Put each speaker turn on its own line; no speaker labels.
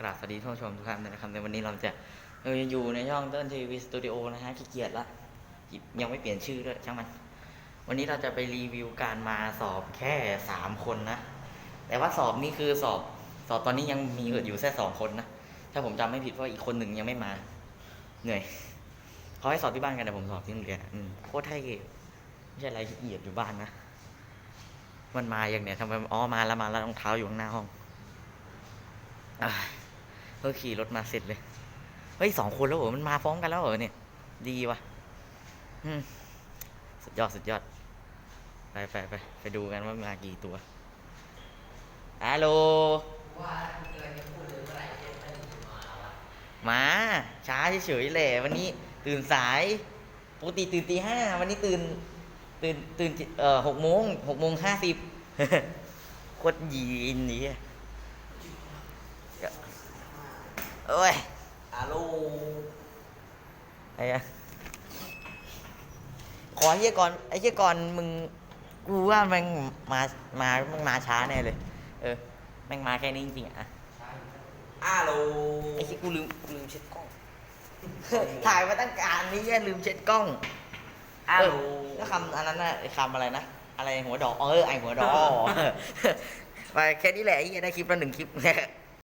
กราบสวัสดีท่านผู้ชมทุกท่านนะครับในวันนี้เราจะเราอยู่ในช่องเต้นทีวีสตูดิโอนะฮะขี้เกียจละยังไม่เปลี่ยนชื่อด้วยช่างมัน วันนี้เราจะไปรีวิวการมาสอบแค่สามคนนะ แต่ว่าสอบนี่คือสอบสอบตอนนี้ยังมีอยู่แค่สองคนนะ ถ้าผมจำไม่ผิดเพราะอีกคนหนึ่งยังไม่มา เหนื่อยเขาให้สอบที่บ้านกันแต่ผมสอบที่โรงเรียนอืมโคตรเท่ไม่ใช่อะไรขี้เกียจอยู่บ้านนะมันมาอย่างเนี้ยทำไมอ๋อมาแล้วมาแล้วรองเท้าอยู่ข้างหน้าห้องอะ เพิ่งขี่รถมาเสร็จเลย เฮ้ยสองคนแล้วเหรอมันมาพร้อมกันแล้วเหรอเนี่ย ดีว่ะสุดยอดสุดยอด ไปไปไปไปดูกันว่ามากี่ตัวฮัลโหล
มาวะ
มาช้าเฉยๆแหละวันนี้ตื่นสายปกติตื่นตีห้าวันนี้ตื่นตื่นตื่นเอ่อหกโมงหกโมงห้าสิบโคตรยีนนี่ โอ้ย
อาโล
ไอ้อะขอไอ้เฮียก่อนไอ้เฮียก่อนมึงกูว่ามันมามามันมาช้าแน่เลย เออแม่งมาแค่นี้จริงๆอะ
อาโล
ไอ้ที่กูลืมกูลืมเช็ดกล้อง ถ่ายมาตั้งการนี่แย่ลืมเช็ดกล้อง
อา
เอ
โล
อแล้วคำอันนั้นน่ะไอ้คำอะไรนะอะไรหัวดอกเออไอหัวดอก ไปแค่นี้แหละไอ้เหี้ยได้คลิปละหนึ่งคลิป